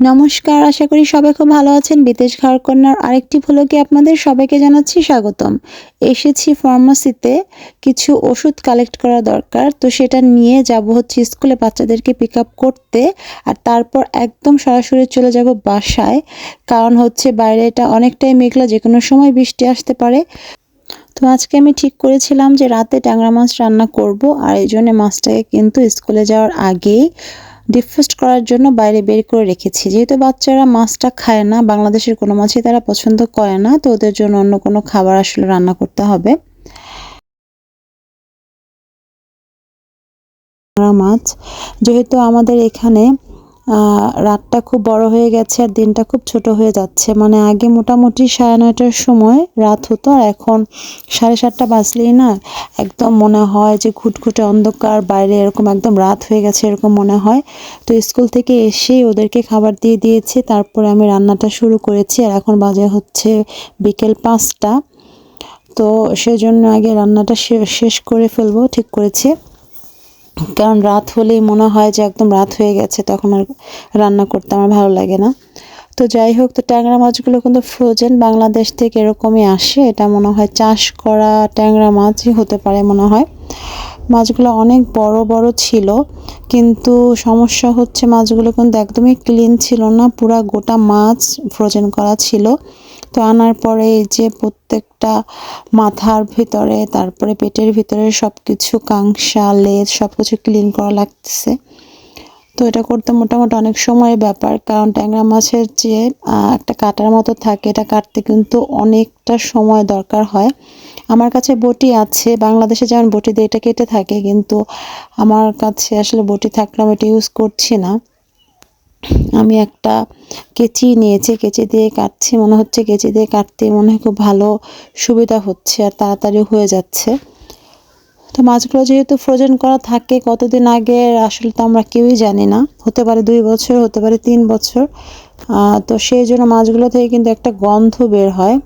নমস্কার, আশা করি সবাই খুব ভালো আছেন। বিদেশ ঘর কন্যার আরেকটি ভ্লগে আপনাদের সবাইকে জানাচ্ছি স্বাগতম। এসেছি ফার্মাসিতে কিছু ওষুধ কালেক্ট করা দরকার। তো সেটা নিয়ে যাব হচ্ছে স্কুলে বাচ্চাদেরকে পিক আপ করতে। আর তারপর একদম সরাসরি চলে যাব বাসায়। কারণ হচ্ছে বাইরে এটা অনেকটাই মেঘলা যে কোনো সময় বৃষ্টি আসতে পারে। তো আজকে আমি ঠিক করেছিলাম যে রাতে ট্যাংরা মাছ রান্না করব। আর এই জন্য মাছটাকে কিন্তু স্কুলে যাওয়ার আগেই ডিফ্রোস্ট করার জন্য বাইরে বের করে রেখেছি। যেহেতু বাচ্চারা মাছটা খায় না, বাংলাদেশের কোনো মাছই তারা পছন্দ করে না, তো ওদের জন্য অন্য কোনো খাবার আসলে রান্না করতে হবে। মাছ, যেহেতু আমাদের এখানে রাতটা খুব বড় হয়ে গেছে আর দিনটা খুব ছোট হয়ে যাচ্ছে। মানে আগে মোটামুটি সাড়ে নয়টার সময় রাত হতো আর এখন সাড়ে সাতটা বাজলেই না একদম মনে হয় যে ঘুটঘুটে অন্ধকার, বাইরে এরকম একদম রাত হয়ে গেছে এরকম মনে হয়। তো স্কুল থেকে এসেই ওদেরকে খাবার দিয়ে দিয়েছি, তারপরে আমি রান্নাটা শুরু করেছি আর এখন বাজে হচ্ছে বিকেল পাঁচটা। তো সেজন্য আগে রান্নাটা শেষ করে ফেলব, ঠিক করেছি। কারণ রাত হলেই মনে হয় যে একদম রাত হয়ে গেছে, তখন আর রান্না করতে আমার ভালো লাগে না। তো যাই হোক, তো ট্যাংরা মাছগুলো কিন্তু ফ্রোজেন বাংলাদেশ থেকে এরকমই আসে। এটা মনে হয় চাষ করা ট্যাংরা মাছই হতে পারে মনে হয়। মাছগুলো অনেক বড় বড় ছিল, কিন্তু সমস্যা হচ্ছে মাছগুলো কিন্তু একদমই ক্লিন ছিল না, পুরা গোটা মাছ ফ্রোজেন করা ছিল। তো আনার পরে এই যে প্রত্যেকটা মাথার ভিতরে, তারপরে পেটের ভিতরে সব কিছু কাংসা লেজ সব কিছু ক্লিন করা লাগতেছে। তো এটা করতে মোটামুটি অনেক সময়ের ব্যাপার, কারণ ট্যাংরা মাছের যে একটা কাটার মতো থাকে, এটা কাটতে কিন্তু অনেকটা সময় দরকার হয়। আমার কাছে বটি আছে, বাংলাদেশে যেমন বটি দিয়ে এটা কেটে থাকে, কিন্তু আমার কাছে আসলে বটি থাকলে আমি এটা ইউজ করছি না। আমি একটা কেচি নিয়েছি, কেচি দিয়ে কাটছি, মনে হচ্ছে কেচি দিয়ে কাটতে মনে হয় খুব ভালো সুবিধা হচ্ছে আর তাড়াতাড়ি হয়ে যাচ্ছে। তো মাছগুলো যেহেতু ফ্রোজেন করা থাকে কতদিন আগে আসলে তো আমরা কেউই জানি না। হতে পারে দুই বছর, হতে পারে তিন বছর। তো সেই জন্য মাছগুলো থেকে কিন্তু একটা গন্ধ বের হয়।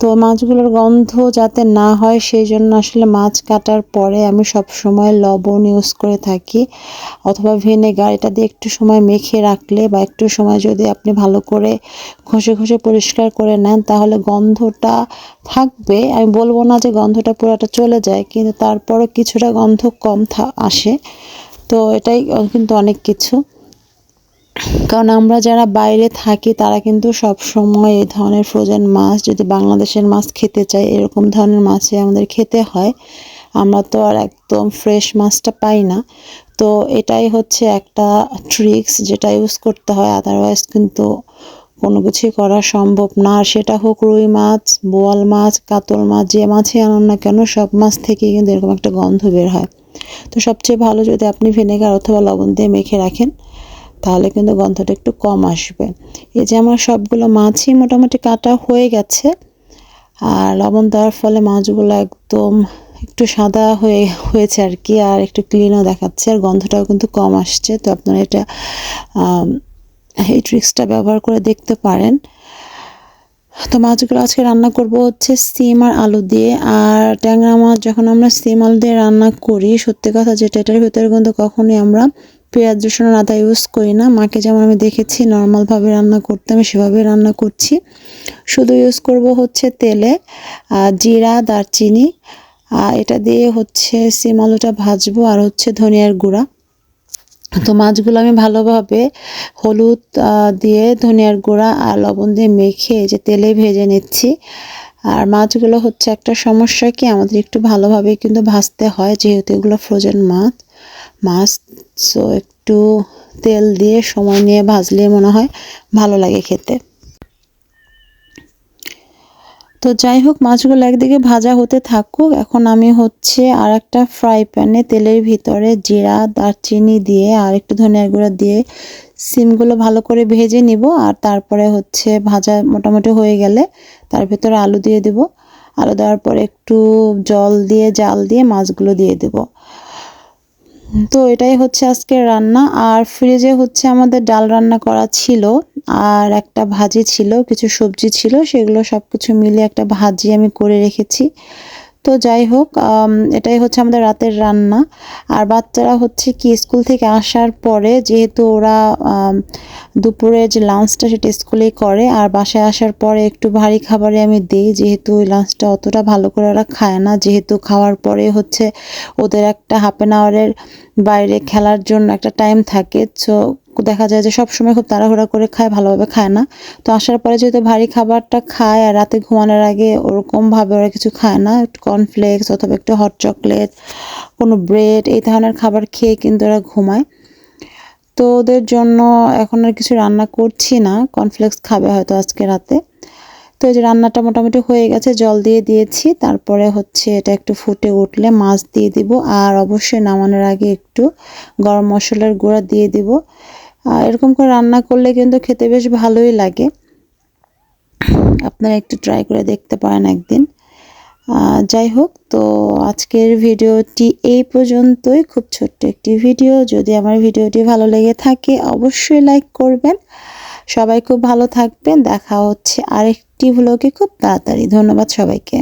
তো মাছগুলোর গন্ধ যাতে না হয় সেই জন্য আসলে মাছ কাটার পরে আমি সব সময় লবণ ইউজ করে থাকি। অথবা ভিনেগার, এটা দিয়ে একটু সময় মেখে রাখলে বা একটু সময় যদি আপনি ভালো করে ঘষে ঘষে পরিষ্কার করে নেন, তাহলে গন্ধটা থাকবে। আমি বলব না যে গন্ধটা পুরোটা চলে যায়, কিন্তু তারপরও কিছুটা গন্ধ কম আসে। তো এটাই কিন্তু অনেক কিছু। কারণ আমরা যারা বাইরে থাকি, তারা কিন্তু সব সময় এই ধরনের ফ্রোজেন মাছ, যদি বাংলাদেশের মাছ খেতে চাই এরকম ধরনের মাছই আমাদের খেতে হয়। আমরা তো আর একদম ফ্রেশ মাছটা পাই না। তো এটাই হচ্ছে একটা ট্রিক্স যেটা ইউজ করতে হয় আদারওয়াইজ কিন্তু কোনো কিছুই করা সম্ভব না। আর সেটা হোক রুই মাছ, বোয়াল মাছ, কাতল মাছ, যে মাছই আনুন না কেন, সব মাছ থেকেই কিন্তু এরকম একটা গন্ধ বের হয়। তো সবচেয়ে ভালো যদি আপনি ভিনেগার অথবা লবণ দিয়ে মেখে রাখেন তাহলে কিন্তু গন্ধটা একটু কম আসবে। এই যে আমার সবগুলো মাছই মোটামুটি কাটা হয়ে গেছে, আর লবণ দেওয়ার ফলে মাছগুলো একদম একটু সাদা হয়ে, হয়েছে আর কি, আর একটু ক্লিনও দেখাচ্ছে, আর গন্ধটাও কিন্তু কম আসছে। তো আপনারা এটা এই ট্রিক্সটা ব্যবহার করে দেখতে পারেন। তো মাছগুলো আজকে রান্না করব হচ্ছে সিম আর আলু দিয়ে, আর ট্যাংরা মাছ যখন আমরা সিম, আলু দিয়ে রান্না করি, সত্যি কথা যেটা, এটার ভিতরে কিন্তু কখনোই আমরা পেঁয়াজ, রসুন আদা ইউজ করি না। মাকে যেমন আমি দেখেছি নর্মালভাবে রান্না করতে, আমি সেভাবে রান্না করছি। শুধু ইউজ করব হচ্ছে তেলে জিরা, দারচিনি আর এটা দিয়ে হচ্ছে সিম আলুটা ভাজবো আর হচ্ছে ধনিয়ার গুঁড়া। তো মাছগুলো আমি ভালোভাবে হলুদ দিয়ে ধনিয়ার গুঁড়া আর লবণ দিয়ে মেখে যে তেলে ভেজে নিচ্ছি। আর মাছগুলো হচ্ছে একটা সমস্যা কি, আমাদের একটু ভালোভাবে কিন্তু ভাজতে হয়, যেহেতু এগুলো ফ্রোজেন মাছ। মাছ সো একটু তেল দিয়ে সময় নিয়ে ভাজলে মনে হয় ভালো লাগে খেতে। তো যাই হোক, মাছগুলো একদিকে ভাজা হতে থাকুক। এখন আমি হচ্ছে আর একটা ফ্রাই প্যানে তেলের ভিতরে জিরা, দারচিনি দিয়ে আর একটু ধনিয়ার গুঁড়া দিয়ে সিমগুলো ভালো করে ভেজে নিব আর তারপরে হচ্ছে ভাজা মোটামুটি হয়ে গেলে তার ভিতরে আলু দিয়ে দেব। আলু দেওয়ার পরে একটু জল দিয়ে, জাল দিয়ে মাছগুলো দিয়ে দেবো। তো এটাই হচ্ছে আজকে রান্না। আর ফ্রিজে হচ্ছে আমাদের ডাল রান্না করা ছিল, আর একটা ভাজি ছিল, কিছু সবজি ছিল, সেগুলো সব কিছু মিলে একটা ভাজি আমি করে রেখেছি। তো যাই হোক এটাই হচ্ছে আমাদের রাতের রান্না। আর বাচ্চারা হচ্ছে কি, স্কুল থেকে আসার পরে যেহেতু ওরা দুপুরে যে লাঞ্চটা সেটা স্কুলেই করে, আর বাসায় আসার পরে একটু ভারী খাবারে আমি দিই, যেহেতু ওই লাঞ্চটা অতটা ভালো করে ওরা খায় না। যেহেতু খাওয়ার পরে হচ্ছে ওদের একটা হাফ অ্যান আওয়ারের বাইরে খেলার জন্য একটা টাইম থাকে সো দেখা যায় যে সব সময় খুব তাড়াহুড়া করে খায়, ভালোভাবে খায় না। তো আসার পরে যেহেতু ভারী খাবারটা খায় আর রাতে ঘুমানোর আগে ওরকমভাবে ওরা কিছু খায় না কর্নফ্লেক্স অথবা একটু হট চকলেট কোনো ব্রেড এই ধরনের খাবার খেয়ে কিন্তু ওরা ঘুমায়। তো ওদের জন্য এখন আর কিছু রান্না করছি না কর্নফ্লেক্স খাবে হয়তো আজকে রাতে। তো এই যে রান্নাটা মোটামুটি হয়ে গেছে, জল দিয়ে দিয়েছি, তারপরে হচ্ছে এটা একটু ফুটে উঠলে মাছ দিয়ে দিব আর অবশ্যই নামানোর আগে একটু গরম মশলার গুঁড়া দিয়ে দিব। এরকম করে রান্না করলে কিন্তু খেতে বেশ ভালোই লাগে। আপনারা একটু ট্রাই করে দেখতে পারেন একদিন। যাই হোক, তো আজকের ভিডিওটি এই পর্যন্তই। খুব ছোট্ট একটি ভিডিও। যদি আমার ভিডিওটি ভালো লেগে থাকে, অবশ্যই লাইক করবেন। সবাই খুব ভালো থাকবেন। দেখা হচ্ছে আরেকটি ভ্লগে খুব তাড়াতাড়ি। ধন্যবাদ সবাইকে।